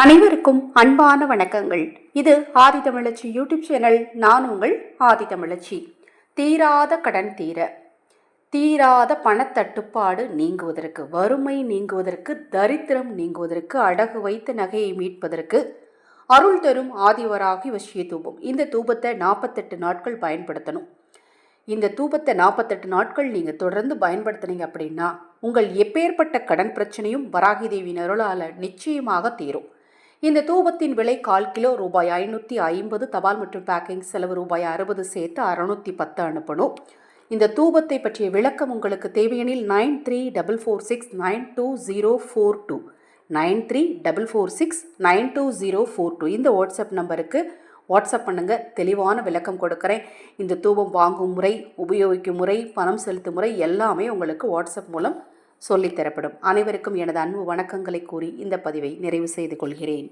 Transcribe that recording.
அனைவருக்கும் அன்பான வணக்கங்கள். இது ஆதி தமிழச்சி யூடியூப் சேனல். நான் உங்கள் ஆதி தமிழச்சி தீராத கடன் தீர தீராத பணத்தட்டுப்பாடு நீங்குவதற்கு வறுமை நீங்குவதற்கு தரித்திரம் நீங்குவதற்கு அடகு வைத்த நகையை மீட்பதற்கு அருள் தரும் ஆதிவராகி வசிய தூபம். இந்த தூபத்தை நாற்பத்தெட்டு நாட்கள் பயன்படுத்தணும். இந்த தூபத்தை நாற்பத்தெட்டு நாட்கள் நீங்கள் தொடர்ந்து பயன்படுத்துனீங்க அப்படின்னா உங்கள் எப்பேற்பட்ட கடன் பிரச்சனையும் வராகி தேவியின் அருளால் நிச்சயமாக தீரும். இந்த தூபத்தின் விலை கால் கிலோ ரூபாய் ஐநூற்றி ஐம்பது தபால் மற்றும் பேக்கிங் செலவு ரூபாய் அறுபது சேர்த்து அறுநூற்றி பத்து அனுப்பணும். இந்த தூபத்தை பற்றிய விளக்கம் உங்களுக்கு தேவையெனில் nine three double four six nine two zero four two. Nine three double four six nine two zero four two. இந்த வாட்ஸ்அப் நம்பருக்கு வாட்ஸ்அப் பண்ணுங்கள் தெளிவான விளக்கம் கொடுக்குறேன். இந்த தூபம் வாங்கும் முறை உபயோகிக்கும் முறை பணம் செலுத்தும் முறை எல்லாமே உங்களுக்கு வாட்ஸ்அப் மூலம் சொல்லித்தரப்படும் அனைவருக்கும் எனது அன்பு வணக்கங்களை கூறி இந்த பதிவை நிறைவு செய்து கொள்கிறேன்.